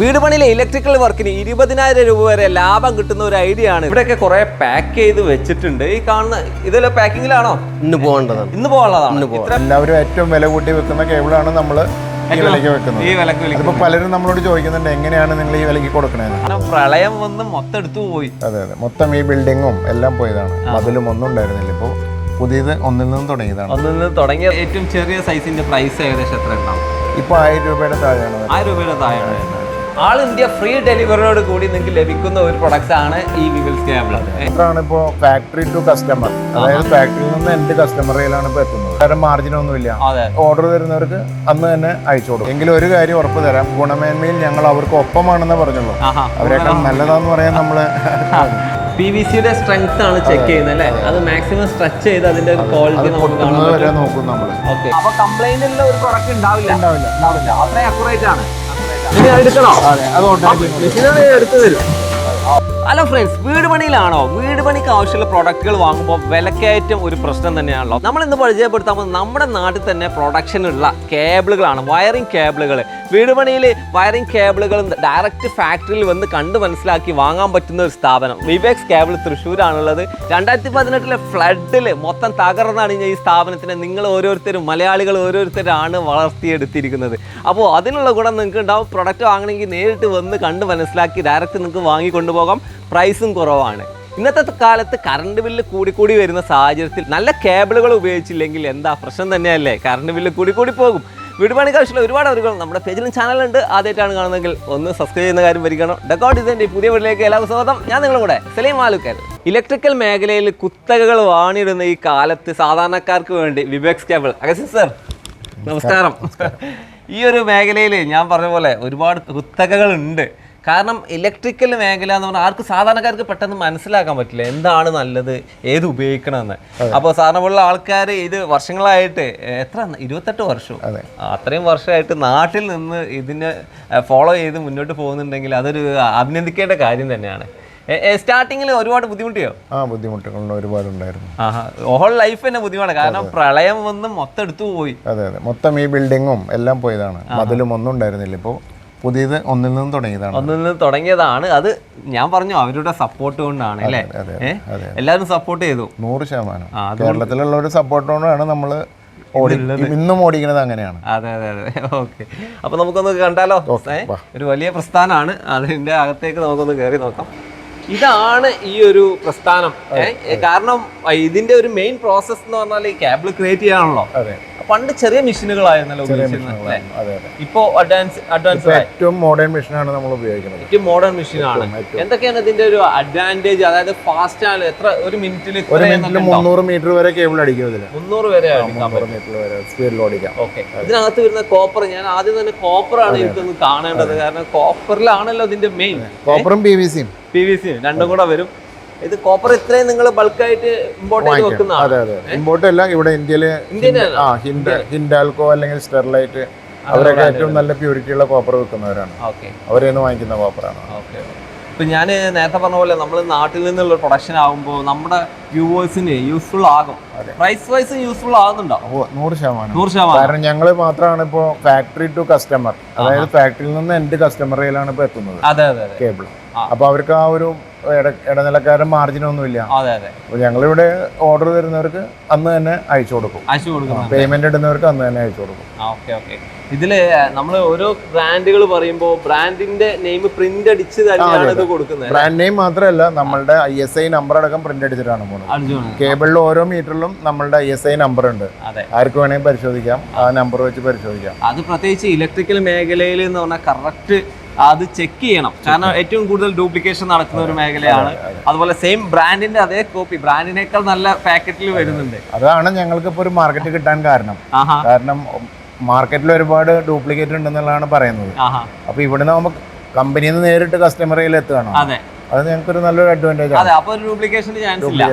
വീട് പണിയിലെ ഇലക്ട്രിക്കൽ വർക്കിന് ഇരുപതിനായിരം രൂപ വരെ ലാഭം കിട്ടുന്ന ഒരു ഐഡിയ ആണ് ഇവിടെയൊക്കെ കുറെ പാക്ക് ചെയ്ത് വെച്ചിട്ടുണ്ട്. ഈ കാണുന്ന ഇതെല്ലാം പാക്കിങ്ങിലാണോ ഇന്ന് പോകേണ്ടതാണ്. ഇന്ന് പോകാനുള്ളതാണ്. എല്ലാവരും ഏറ്റവും വില കൂട്ടി വെക്കുന്ന കേബിളാണ് നമ്മൾ ഈ വിലയ്ക്ക് വെക്കുന്നത്. ഈ വിലക്ക് പലരും നമ്മളോട് ചോദിക്കുന്നുണ്ട് എങ്ങനെയാണ് നിങ്ങൾ ഈ വിലയ്ക്ക് കൊടുക്കണേന്ന്? കാരണം പ്രളയം വന്ന് മൊത്തം എടുത്തു പോയി. അതെ അതെ. മൊത്തം ഈ ബിൽഡിങ്ങും എല്ലാം പോയതാണ്. അതിലും ഒന്നും ഉണ്ടായിരുന്നില്ല. ഇപ്പോൾ പുതിയത് ഒന്നിൽ നിന്നും തുടങ്ങിയതാണ്. ഒന്നിൽ നിന്ന് തുടങ്ങിയ ഏറ്റവും ചെറിയ സൈസിന്റെ പ്രൈസ് ഏകദേശം എത്ര ഉണ്ടാവും ഇപ്പൊ ആയിരം രൂപയുടെ താഴെയാണ്. ആയിരം രൂപയുടെ താഴെയാണ് ആൾ ഇന്ത്യ ഫ്രീ ഡെലിവറിയോട് കൂടി നിങ്ങൾക്ക് ലഭിക്കുന്ന ഒരു പ്രൊഡക്ട്സ് ആണ് ഈ വിവിൽ മാത്രമാണ് ഇപ്പോൾ ഫാക്ടറി ടു കസ്റ്റമർ അതായത് ഫാക്ടറിയിൽ നിന്ന് എന്റെ കസ്റ്റമറിലാണ് ഇപ്പോൾ എത്തുന്നത്. വേറെ മാർജിൻ ഒന്നുമില്ല ഓർഡർ തരുന്നവർക്ക് അന്ന് തന്നെ അയച്ചു കൊടുക്കും. എങ്കിലും ഒരു കാര്യം ഉറപ്പ് തരാം. ഗുണമേന്മയിൽ ഞങ്ങൾ അവർക്ക് ഒപ്പമാണെന്ന് പറഞ്ഞുള്ളൂ. അവരെക്കാൾ നല്ലതാന്ന് പറയാൻ നമ്മൾ പി വി സിയുടെ സ്ട്രെങ്ത് ആണ് ചെക്ക് ചെയ്യുന്നത് അല്ലേ അത് മാക്സിമം സ്ട്രെച്ച് ചെയ്ത് അതിന്റെ ഒരു ക്വാളിറ്റി നോക്കും നമ്മൾ ഓക്കെ അപ്പൊ കംപ്ലൈന്റ് ഉള്ള ഒരു പ്രൊഡക്റ്റ് ഉണ്ടാവില്ല. ഉണ്ടാവില്ല. ഉണ്ടാവില്ല അത്രയും അക്യുറേറ്റ് ആണ്. ഇനി അത് എടുക്കണോ? മെഷീനാണ് എടുത്തു തരും. ഹലോ ഫ്രണ്ട്സ് വീട് പണിയിലാണോ വീട് പണിക്ക് ആവശ്യമുള്ള പ്രൊഡക്റ്റുകൾ വാങ്ങുമ്പോൾ വിലക്കയറ്റം ഒരു പ്രശ്നം തന്നെയാണല്ലോ. നമ്മൾ ഇന്ന് പരിചയപ്പെടുത്താൻ പോകുന്നത് നമ്മുടെ നാട്ടിൽ തന്നെ പ്രൊഡക്ഷനുള്ള കേബിളുകളാണ് വയറിംഗ് കേബിളുകൾ വീട് പണിയിൽ വയറിംഗ് കേബിളുകൾ ഡയറക്റ്റ് ഫാക്ടറിയിൽ വന്ന് കണ്ട് മനസ്സിലാക്കി വാങ്ങാൻ പറ്റുന്ന ഒരു സ്ഥാപനം. വിവേക്സ് കേബിൾ തൃശ്ശൂരാണുള്ളത്. രണ്ടായിരത്തി പതിനെട്ടിലെ ഫ്ലഡിൽ മൊത്തം തകർന്നാണ് ഈ സ്ഥാപനത്തിനെ നിങ്ങൾ ഓരോരുത്തരും മലയാളികൾ ഓരോരുത്തരാണ് വളർത്തിയെടുത്തിരിക്കുന്നത്. അപ്പോൾ അതിനുള്ള ഗുണം നിങ്ങൾക്ക് ഉണ്ടാവും. പ്രൊഡക്റ്റ് വാങ്ങണമെങ്കിൽ നേരിട്ട് വന്ന് കണ്ട് മനസ്സിലാക്കി ഡയറക്റ്റ് നിങ്ങൾക്ക് വാങ്ങി കൊണ്ടുപോകാം. പ്രൈസും കുറവാണ്. ഇന്നത്തെ കാലത്ത് കറണ്ട് ബില്ല് കൂടിക്കൂടി വരുന്ന സാഹചര്യത്തിൽ നല്ല കേബിളുകൾ ഉപയോഗിച്ചില്ലെങ്കിൽ എന്താ പ്രശ്നം തന്നെയല്ലേ? കറണ്ട് ബില്ല് കൂടി കൂടി പോകും. വീട് പണിക്ക് ആവശ്യമുള്ള ഒരുപാട് അറിവുകൾ നമ്മുടെ പേജിലും ചാനലുണ്ട് ആദ്യമായിട്ടാണ് കാണുന്നതെങ്കിൽ ഒന്ന് സബ്സ്ക്രൈബ് ചെയ്യുന്ന കാര്യം പരിഗണം ഡെക്കോട്ട് ഡിസൈന്റെ പുതിയ വീട്ടിലേക്ക് എല്ലാവർക്കും സ്വാഗതം. ഞാൻ നിങ്ങളും കൂടെ സലീം ആലുക്കൽ. ഇലക്ട്രിക്കൽ മേഖലയിൽ കുത്തകകൾ വാണിടുന്ന ഈ കാലത്ത് സാധാരണക്കാർക്ക് വേണ്ടി വിവേക്സ് കേബിൾ അഗസിൻ സർ നമസ്കാരം. ഈ ഒരു മേഖലയിൽ ഞാൻ പറഞ്ഞ പോലെ ഒരുപാട് കുത്തകകൾ ഉണ്ട് കാരണം ഇലക്ട്രിക്കൽ മേഖല എന്ന് പറഞ്ഞാൽ ആർക്ക് സാധാരണക്കാർക്ക് പെട്ടെന്ന് മനസ്സിലാക്കാൻ പറ്റില്ല എന്താണ് നല്ലത് ഏത് ഉപയോഗിക്കണമെന്ന്. അപ്പോൾ സാറിനെ പോലുള്ള ആൾക്കാർ ഇത് വർഷങ്ങളായിട്ട് എത്ര ഇരുപത്തെട്ട് വർഷം? അത്രയും വർഷമായിട്ട് നാട്ടിൽ നിന്ന് ഇതിനെ ഫോളോ ചെയ്ത് മുന്നോട്ട് പോകുന്നുണ്ടെങ്കിൽ അതൊരു അഭിനന്ദിക്കേണ്ട കാര്യം തന്നെയാണ്. സ്റ്റാർട്ടിങ്ങിൽ ഒരുപാട് ബുദ്ധിമുട്ടിയോ? ആ ബുദ്ധിമുട്ടുകൾ ഒരുപാട് ഉണ്ടായിരുന്നു ഹോൾ ലൈഫ് തന്നെ ബുദ്ധിമുട്ടാണ്. കാരണം പ്രളയം വന്ന് മൊത്തം എടുത്തു പോയി. അതെ അതെ. മൊത്തം ഈ ബിൽഡിങ്ങും എല്ലാം പോയതാണ്. മതിലും ഒന്നും ഉണ്ടായിരുന്നില്ല. ഇപ്പോൾ പുതിയത് ഒന്നിൽ നിന്ന് തുടങ്ങിയതാണ്. ഒന്നിൽ നിന്ന് തുടങ്ങിയതാണ്. അത് ഞാൻ പറഞ്ഞു അവരുടെ സപ്പോർട്ട് കൊണ്ടാണ് അല്ലേ. എല്ലാവരും സപ്പോർട്ട് ചെയ്തു. നൂറ് ശതമാനം. കേരളത്തിലുള്ള ഒരു സപ്പോർട്ട് കൊണ്ടാണ് നമ്മൾ ഇന്നും ഓടിക്കുന്നത് അങ്ങനെയാണ്. അതെ അതെ അതെ. ഓക്കെ. അപ്പൊ നമുക്കൊന്ന് കണ്ടാലോ? ഒരു വലിയ പ്രസ്ഥാനമാണ്. അതിന്റെ അകത്തേക്ക് നമുക്കൊന്ന് കയറി നോക്കാം. ഇതാണ് ഈ ഒരു പ്രസ്ഥാനം. കാരണം ഇതിന്റെ ഒരു മെയിൻ പ്രോസസ് എന്ന് പറഞ്ഞാൽ ഈ കേബിൾ ക്രിയേറ്റ് ചെയ്യാണല്ലോ. പണ്ട് ചെറിയ മെഷീനുകളായിരുന്നല്ലോ ഇപ്പോ അഡ്വാൻസ് അഡ്വാൻസ് ഏറ്റവും മോഡേൺ മെഷീനാണ് നമ്മൾ ഉപയോഗിക്കുന്നത്. ഏറ്റവും മോഡേൺ മെഷീനാണ് എന്തൊക്കെയാണ് ഇതിന്റെ ഒരു അഡ്വാന്റേജ് അതായത് ഫാസ്റ്റ് ആണ്. എത്ര ഒരു മിനിറ്റിൽ ഒരു മിനിറ്റിൽ മുന്നൂറ് മീറ്റർ വരെ കേബിൾ അടിക്കും ഇതിൽ മുന്നൂറ് വരെ മുന്നൂറ് മീറ്റർ വരെ സ്പീഡിൽ ഓടിക്കാം. ഓക്കെ ഇതിനകത്ത് വരുന്ന കോപ്പർ ഞാൻ ആദ്യം തന്നെ കോപ്പർ ആണ് എനിക്കൊന്ന് കാണേണ്ടത്. കാരണം കോപ്പറിലാണല്ലോ ഇതിന്റെ മെയിൻ കോപ്പറും പി വി സിയും പി വി സിയും രണ്ടും കൂടെ വരും. ഇത് കോപ്പർ ഇത്രയും നിങ്ങൾ ബൾക്കായിട്ട് ഇമ്പോർട്ട് ചെയ്ത് വെക്കുന്ന അതെ അതെ. ഇമ്പോർട്ട് അല്ല ഇവിടെ ഇന്ത്യയിലെ ആ ഹിൻഡ ഹിൻഡാൽക്കോ അല്ലെങ്കിൽ സ്റ്റെർലൈറ്റ് അവരൊക്കെ ഏറ്റവും നല്ല പ്യൂരിറ്റി ഉള്ള കോപ്പർ വെക്കുന്നവരാണ് നിന്ന് വാങ്ങിക്കുന്ന കോപ്പറാണ് ഇപ്പൊ ഞാൻ നേരത്തെ പറഞ്ഞ പോലെ നമ്മൾ നാട്ടിൽ നിന്നുള്ള പ്രൊഡക്ഷൻ ആകുമ്പോൾ നമ്മുടെ വ്യൂവേഴ്സിന് യൂസ്ഫുൾ ആകും. പ്രൈസ് വൈസ് യൂസ്ഫുൾ ആകുന്നുണ്ടോ? നൂറ് ശതമാനം. നൂറ് ശതമാനം. കാരണം ഞങ്ങൾ മാത്രമാണ് ഇപ്പോൾ ഫാക്ടറി ടു കസ്റ്റമർ അതായത് ഫാക്ടറിയിൽ നിന്ന് എന്റെ കസ്റ്റമറിലാണ് ഇപ്പോൾ എത്തുന്നത്. അതെ അതെ കേബിൾ ആ. അപ്പൊ അവർക്ക് ആ ഒരു ഇട- ഇടനിലക്കാരൻ മാർജിനൊന്നുമില്ല അതെ അതെ. അപ്പോൾ ഞങ്ങളിവിടെ ഓർഡർ തരുന്നവർക്ക് അന്ന് തന്നെ അയച്ചു കൊടുക്കും. അയച്ചു കൊടുക്കും. പേയ്മെന്റ് ഇടുന്നവർക്ക് അന്ന് തന്നെ അയച്ചു കൊടുക്കും. Okay okay. ഇതിൽ നമ്മൾ ഓരോ ബ്രാൻഡുകൾ പറയുമ്പോൾ ബ്രാൻഡിന്റെ നെയിം പ്രിന്റ് അടിച്ച് തന്നെയാണ് ഇത് കൊടുക്കുന്നത് ബ്രാൻഡ് നെയിം മാത്രമല്ല നമ്മളുടെ ഐ എസ് ഐ നമ്പർ അടക്കം പ്രിന്റ് അടിച്ചിട്ടാണ് പോകുന്നത് കേബിളിൽ ഓരോ മീറ്ററിലും നമ്മളുടെ ഐ എസ് ഐ നമ്പർ ഉണ്ട്. ആർക്ക് വേണമെങ്കിൽ പരിശോധിക്കാം. ആ നമ്പർ വെച്ച് പരിശോധിക്കാം. അത് പ്രത്യേകിച്ച് ഇലക്ട്രിക്കൽ മേഖലയിൽ എന്ന് പറഞ്ഞാൽ കറക്റ്റ് അത് ചെക്ക് ചെയ്യണം. കാരണം ഏറ്റവും കൂടുതൽ ഡ്യൂപ്ലിക്കേഷൻ നടക്കുന്ന ഒരു മേഖലയാണ്. അതുപോലെ സെയിം ബ്രാൻഡിന്റെ അതേ കോപ്പി ബ്രാൻഡിനേക്കാൾ നല്ല പാക്കറ്റിൽ വരുന്നുണ്ട്. അതാണ് ഞങ്ങൾക്ക് ഇപ്പോൾ ഒരു മാർക്കറ്റ് കിട്ടാൻ കാരണം. കാരണം മാർക്കറ്റിൽ ഒരുപാട് ഡ്യൂപ്ലിക്കേറ്റ് ഉണ്ടെന്നുള്ളതാണ് പറയുന്നത്. അപ്പൊ ഇവിടെ നിന്ന് നമുക്ക് കമ്പനിയിൽ നിന്ന് നേരിട്ട് കസ്റ്റമറിൽ എത്തുകയാണ് അതെ. അത് ഞങ്ങൾക്കൊരു നല്ലൊരു അഡ്വാന്റേജ് ആണ്. അതെ അപ്പോൾ ഒരു ഡ്യൂപ്ലിക്കേഷൻ ചാൻസ് ഇല്ല.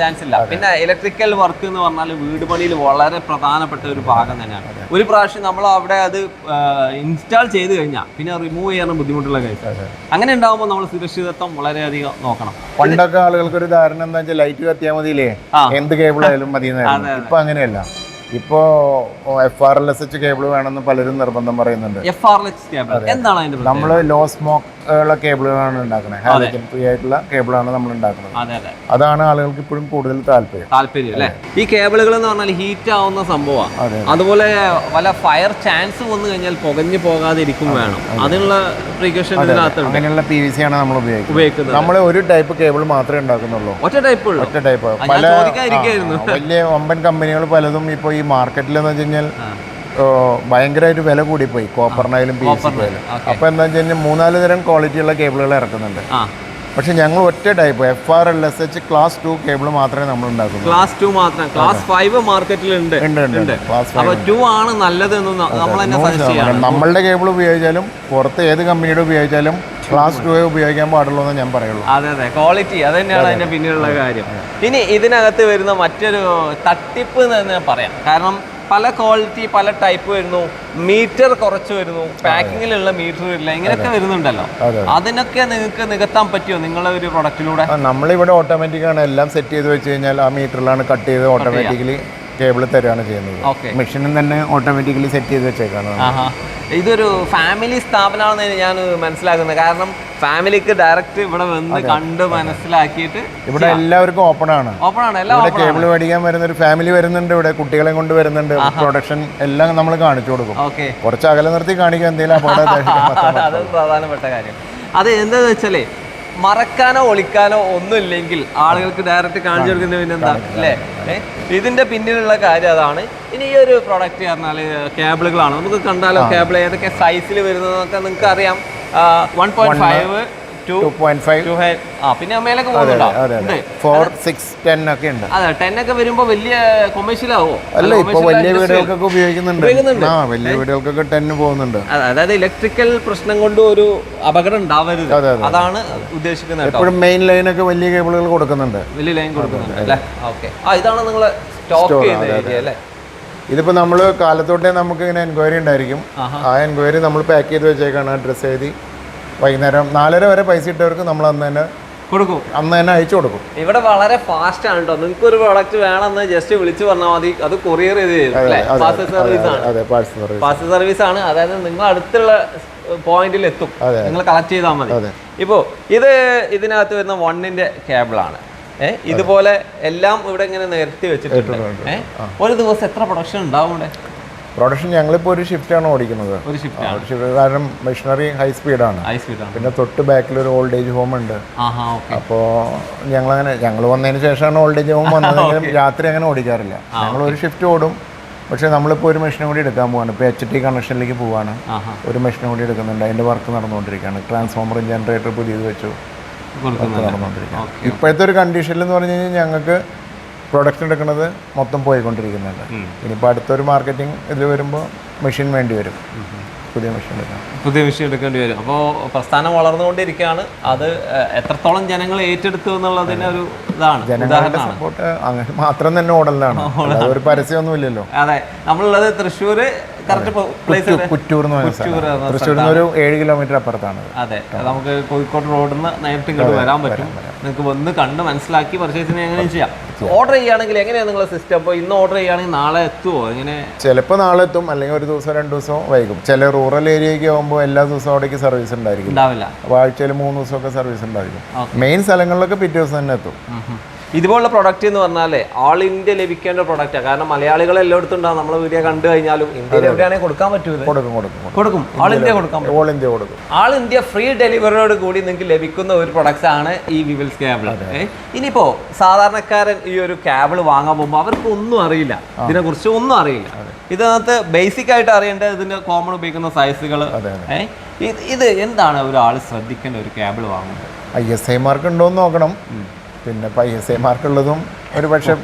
ചാൻസ് ഇല്ല. പിന്നെ ഇലക്ട്രിക്കൽ വർക്ക് എന്ന് പറഞ്ഞാൽ വീട് പണിയിൽ വളരെ പ്രധാനപ്പെട്ട ഒരു ഭാഗം തന്നെയാണ്. ഒരു പ്രാവശ്യം നമ്മൾ അവിടെ അത് ഇൻസ്റ്റാൾ ചെയ്ത് കഴിഞ്ഞാൽ പിന്നെ റിമൂവ് ചെയ്യാൻ ബുദ്ധിമുട്ടുള്ള കാര്യം. അങ്ങനെ ഉണ്ടാകുമ്പോൾ നമ്മൾ സുരക്ഷിതത്വം വളരെയധികം നോക്കണം. പണ്ടൊക്കെ ആളുകൾക്ക് ഒരു ധാരണ എന്താ വെച്ചാൽ ലൈറ്റ് കത്തിയാൽ മതിയില്ലേ? എന്ത് കേബിൾ ആയാലും മതി ഇപ്പൊ അങ്ങനെയല്ല. ഇപ്പോ F R L S H cable വേണമെന്ന് പലരും നിർബന്ധം പറയുന്നുണ്ട്. F R L H cable എന്താണ്? നമ്മൾ ലോ സ്മോക്ക് ഉള്ള കേബിളുകളാണ് ഉണ്ടാക്കുന്നത് ഹാലജൻ ഫ്രീ ആയിട്ടുള്ള കേബിളാണ് നമ്മൾ ഉണ്ടാക്കുന്നത്. അതെ അതെ. അതാണ് ആളുകൾക്ക് ഇപ്പോഴും കൂടുതൽ താല്പര്യം. താല്പര്യം അല്ലേ? ഈ കേബിളുകൾ എന്ന് പറഞ്ഞാൽ ഹീറ്റ് ആവുന്ന സംഭവമാണ് അതുപോലെ വല്ല ഫയർ ചാൻസ് വന്നു കഴിഞ്ഞാൽ പുകഞ്ഞു പോകാതിരിക്കും വേണം. അതിനുള്ള പ്രിക്കോഷൻ അങ്ങനെയുള്ള പി വി സി ആണ് നമ്മൾ ഉപയോഗിക്കുന്നത്. നമ്മൾ ഒരു ടൈപ്പ് കേബിൾ മാത്രമേ ഉണ്ടാക്കുന്നുള്ളൂ. ഒറ്റ ടൈപ്പ് ഒറ്റ ടൈപ്പ് പല. വലിയ ഒമ്പൻ കമ്പനികൾ പലതും ഇപ്പോൾ ഈ മാർക്കറ്റിൽ എന്ന് വെച്ച് കഴിഞ്ഞാൽ ഭയങ്കരമായിട്ട് വില കൂടിപ്പോയി. കോപ്പറിനായാലും പി സി ആയാലും. അപ്പോൾ എന്താ വെച്ച് കഴിഞ്ഞാൽ മൂന്നാൽ തരം ക്വാളിറ്റിയുള്ള കേബിളുകൾ ഇറക്കുന്നുണ്ട്. പക്ഷെ ഞങ്ങൾ ഒറ്റ type F R L S H class two cable മാത്രമേ നമ്മൾ ഉണ്ടാക്കുന്നുള്ളൂ. ക്ലാസ് ടു മാത്രം. ക്ലാസ് ഫൈവ് മാർക്കറ്റിലുണ്ട് ആണ് നല്ലത് നമ്മളുടെ കേബിൾ ഉപയോഗിച്ചാലും പുറത്ത് ഏത് കമ്പനിയുടെ ഉപയോഗിച്ചാലും ക്ലാസ് ടു ഉപയോഗിക്കാൻ പാടുള്ളൂ എന്ന് ഞാൻ പറയുള്ളൂ. അതെ അതെ. ക്വാളിറ്റി അത് തന്നെയാണ് അതിന്റെ പിന്നിലുള്ള കാര്യം. ഇനി ഇതിനകത്ത് വരുന്ന മറ്റൊരു തട്ടിപ്പ് എന്ന് തന്നെ പറയാം. കാരണം പല ക്വാളിറ്റി പല ടൈപ്പ് വരുന്നു. മീറ്റർ കുറച്ച് വരുന്നു. പാക്കിങ്ങിലുള്ള മീറ്റർ വരില്ല. ഇങ്ങനെയൊക്കെ വരുന്നുണ്ടല്ലോ. അതെ. അതിനൊക്കെ നിങ്ങൾക്ക് നികത്താൻ പറ്റുമോ? നിങ്ങളുടെ ഒരു പ്രൊഡക്റ്റിലൂടെ നമ്മളിവിടെ ഓട്ടോമാറ്റിക് ആണ്. എല്ലാം സെറ്റ് ചെയ്ത് വെച്ച് കഴിഞ്ഞാൽ ആ മീറ്ററിലാണ് കട്ട് ചെയ്ത് ഓട്ടോമാറ്റിക്കലി കേബിൾ തരുകയാണ് ചെയ്യുന്നത്. മെഷീനും തന്നെ ഓട്ടോമാറ്റിക്കലി സെറ്റ് ചെയ്ത് വെച്ചേക്കാണ് ഇതൊരു ഫാമിലി സ്ഥാപനമാണെന്ന് ഞാൻ മനസ്സിലാക്കുന്നത്. കാരണം ഫാമിലിക്ക് ഡയറക്റ്റ് ഇവിടെ വന്ന് കണ്ട് മനസ്സിലാക്കിയിട്ട് ഇവിടെ എല്ലാവർക്കും ഓപ്പൺ ആണ്. ഓപ്പൺ ആണ്. ഇവിടെ കേബിൾ മേടിക്കാൻ വരുന്ന ഒരു ഫാമിലി വരുന്നുണ്ട് ഇവിടെ. കുട്ടികളെ കൊണ്ട് വരുന്നുണ്ട്. പ്രൊഡക്ഷൻ എല്ലാം നമ്മൾ കാണിച്ചു കൊടുക്കും. കുറച്ച് അകലെ നിർത്തി കാണിക്കാൻ എന്തെങ്കിലും അപകടം അത് പ്രധാനപ്പെട്ട കാര്യം. അത് എന്താണെന്ന് വെച്ചാലേ മറക്കാനോ ഒളിക്കാനോ ഒന്നും ഇല്ലെങ്കിൽ ആളുകൾക്ക് ഡയറക്റ്റ് കാണിച്ചു കൊടുക്കുന്ന പിന്നെന്താ അല്ലേ? ഇതിന്റെ പിന്നിലുള്ള കാര്യം അതാണ്. ഇനി ഈ ഒരു പ്രോഡക്റ്റ് പറഞ്ഞാൽ കേബിളുകളാണ് നമുക്ക് കണ്ടാലോ കേബിൾ ഏതൊക്കെ സൈസിൽ വരുന്നതൊക്കെ നിങ്ങൾക്ക് അറിയാം one point five two two point five. Two ആ പിന്നെ മേലൊക്കെ പോകുന്നുണ്ടോ ഉണ്ട് അതെ ഫോർ സിക്സ് ടെൻ ഒക്കെ ഉണ്ട്. അതെ ടെൻ ഒക്കെ വരുമ്പോൾ വലിയ കൊമേഴ്ഷ്യൽ ആവോ അല്ല ഇപ്പൊ വലിയ വീടുകൾക്കൊക്കെ ഉപയോഗിക്കുന്നുണ്ട്. ആ വലിയ വീടുകൾക്കൊക്കെ ടെന്ന് പോകുന്നുണ്ട്. അതെ, അതായത് ഇലക്ട്രിക്കൽ പ്രശ്നം കൊണ്ട് ഒരു അപകടം ഉണ്ടാവരുത്. അതെ, അതെ. അതാണ് ഉദ്ദേശിക്കുന്നത് എപ്പോഴും മെയിൻ ലൈനൊക്കെ വലിയ കേബിളുകൾ കൊടുക്കുന്നുണ്ട്. വലിയ ലൈൻ കൊടുക്കുന്നുണ്ട് അല്ലേ? ഓക്കെ. ആ ഇതാണ് നിങ്ങൾ സ്റ്റോക്ക് ചെയ്യുന്ന ഏരിയ അല്ലേ? ഇതിപ്പോൾ നമ്മൾ കാലത്തോട്ടേ നമുക്ക് ഇങ്ങനെ എൻക്വയറി ഉണ്ടായിരിക്കും. ആ എൻക്വയറി നമ്മൾ പാക്ക് ചെയ്ത് വെച്ചേക്കാണ് അഡ്രസ്സ് എഴുതി. വൈകുന്നേരം നാലര വരെ പൈസ ഇട്ടവർക്ക് നമ്മൾ അന്ന് തന്നെ കൊടുക്കും. അന്ന് തന്നെ അയച്ചു കൊടുക്കും. ഇവിടെ വളരെ ഫാസ്റ്റ് ആണ് കേട്ടോ നിങ്ങൾക്ക് ഒരു പ്രോഡക്റ്റ് വേണമെന്ന് ജസ്റ്റ് വിളിച്ചു പറഞ്ഞാൽ മതി. അത് കൊറിയർ ചെയ്ത് തരും സർവീസ് ആണ്. അതെ പാഴ്സൽ സർവീസ് ഫാസ്റ്റ് സർവീസ് ആണ്. അതായത് നിങ്ങൾ അടുത്തുള്ള പോയിന്റിൽ എത്തും. നിങ്ങൾ കളക്ട് ചെയ്താൽ മതി. ഇപ്പോ ഇത് ഇതിനകത്ത് വരുന്ന വണ്ണിന്റെ കേബിളാണ് ഏഹ് ഇതുപോലെ എല്ലാം ഇവിടെ ഇങ്ങനെ നിരത്തി വെച്ചിട്ടുണ്ട്. ഏഹ് ഒരു ദിവസം എത്ര പ്രൊഡക്ഷൻ ഉണ്ടാവും ഇവിടെ? പ്രൊഡക്ഷൻ ഞങ്ങളിപ്പോൾ ഒരു ഷിഫ്റ്റാണ് ഓടിക്കുന്നത്. ഒരു ഷിഫ്റ്റ് കാരണം മെഷീനറി ഹൈ സ്പീഡാണ് ഹൈ സ്പീഡാണ് പിന്നെ തൊട്ട് ബാക്കിൽ ഒരു ഓൾഡ് ഏജ് ഹോം ഉണ്ട്. അപ്പോൾ ഞങ്ങളങ്ങനെ ഞങ്ങൾ വന്നതിന് ശേഷമാണ് ഓൾഡ് ഏജ് ഹോം വന്നതെങ്കിലും രാത്രി അങ്ങനെ ഓടിക്കാറില്ല. ഞങ്ങൾ ഒരു ഷിഫ്റ്റ് ഓടും. പക്ഷേ നമ്മളിപ്പോൾ ഒരു മെഷീനും കൂടി എടുക്കാൻ പോവാണ്. ഇപ്പോൾ എച്ച് ടി കണക്ഷനിലേക്ക് പോവാണ്. ഒരു മെഷീനും കൂടി എടുക്കുന്നുണ്ട്. അതിന്റെ വർക്ക് നടന്നുകൊണ്ടിരിക്കുകയാണ്. ട്രാൻസ്ഫോമറും ജനറേറ്റർ പുതിയത് വെച്ചു. വർക്ക് നടന്നുകൊണ്ടിരിക്കുകയാണ്. ഇപ്പോഴത്തെ ഒരു കണ്ടീഷനിൽ എന്ന് പറഞ്ഞു കഴിഞ്ഞാൽ ഞങ്ങൾക്ക് പ്രൊഡക്ഷൻ എടുക്കുന്നത് മൊത്തം പോയിക്കൊണ്ടിരിക്കുന്നുണ്ട്. ഇനിയിപ്പോൾ അടുത്തൊരു മാർക്കറ്റിംഗ് ഇതിൽ വരുമ്പോൾ മെഷീൻ വേണ്ടി വരും. പുതിയ മെഷീൻ എടുക്കാം പുതിയ മെഷീൻ എടുക്കേണ്ടി വരും. അപ്പോൾ പ്രസ്ഥാനം വളർന്നുകൊണ്ടിരിക്കുകയാണ്. അത് എത്രത്തോളം ജനങ്ങൾ ഏറ്റെടുത്തു എന്നുള്ളതിന് ഒരു ഇതാണ് ജനങ്ങളുടെ സപ്പോർട്ട് അങ്ങനെ മാത്രം തന്നെ ഓടലാണ്. ഒരു പരസ്യമൊന്നുമില്ലല്ലോ. അതെ. നമ്മളുള്ളത് തൃശ്ശൂര് എന്ന് ഒരു ഏഴ് കിലോമീറ്റർ അപ്പുറത്താണ്. അതെ. നമുക്ക് കോഴിക്കോട് റോഡിൽ നിന്ന് നേരിട്ട് ഇങ്ങോട്ട് വരാൻ പറ്റും. നിങ്ങൾക്ക് വന്ന് കണ്ട് മനസ്സിലാക്കി പർച്ചേസിന് എങ്ങനെ ചെയ്യാം. ഓർഡർ ചെയ്യുകയാണെങ്കിൽ എങ്ങനെയാണ് നിങ്ങളെ സിസ്റ്റം അപ്പോൾ ഇന്ന് ഓർഡർ ചെയ്യുകയാണെങ്കിൽ നാളെ എത്തുമോ എങ്ങനെ? ചിലപ്പോൾ നാളെ എത്തും. അല്ലെങ്കിൽ ഒരു ദിവസം രണ്ട് ദിവസം വൈകും. ചില റൂറൽ ഏരിയയ്ക്ക് ആകുമ്പോൾ എല്ലാ ദിവസവും അവിടേക്ക് സർവീസ് ഉണ്ടായിരിക്കും ഉണ്ടാവില്ല. അപ്പോൾ ആഴ്ചയിൽ മൂന്ന് ദിവസമൊക്കെ സർവീസ് ഉണ്ടായിരിക്കും. മെയിൻ സ്ഥലങ്ങളിലൊക്കെ പിറ്റേ ദിവസം തന്നെ എത്തും. ഇതുപോലുള്ള പ്രൊഡക്റ്റ് എന്ന് പറഞ്ഞാൽ ആൾ ഇന്ത്യ ലഭിക്കേണ്ട പ്രൊഡക്റ്റാണ് കാരണം മലയാളികൾ എല്ലായിടത്തും ഉണ്ടാവും നമ്മളെ വീഡിയോ കണ്ടു കഴിഞ്ഞാലും ഇന്ത്യയിൽ എവിടെയാണെങ്കിൽ കൊടുക്കാൻ പറ്റൂല? കൊടുക്കും കൊടുക്കും കൊടുക്കും. ആൾ ഇന്ത്യ കൊടുക്കാം. ഓൾ ഇന്ത്യ കൊടുക്കും. ആൾ ഇന്ത്യ ഫ്രീ ഡെലിവറിയോട് കൂടി നിങ്ങൾക്ക് ലഭിക്കുന്ന ഒരു പ്രൊഡക്ട്സ് ആണ് ഈ വിവിൽസ് കേബിൾ ഇനിയിപ്പോ സാധാരണക്കാരൻ ഈ ഒരു ക്യാബിൾ വാങ്ങാൻ പോകുമ്പോൾ അവർക്ക് ഒന്നും അറിയില്ല ഇതിനെക്കുറിച്ച് ഒന്നും അറിയില്ല. ഇതിനകത്ത് ബേസിക് ആയിട്ട് അറിയേണ്ടത് ഇതിന്റെ കോമൺ ഉപയോഗിക്കുന്ന സൈസുകൾ ഇത് എന്താണ് ഒരാൾ ശ്രദ്ധിക്കേണ്ട ഒരു ക്യാബിൾ വാങ്ങുന്നത്? ഐ എസ് ഐ മാർക്ക് ഉണ്ടോ എന്ന് നോക്കണം പിന്നെ ഇപ്പോൾ ഐ എസ് ഐ മാർക്ക് ഉള്ളതും ഒരു പക്ഷേ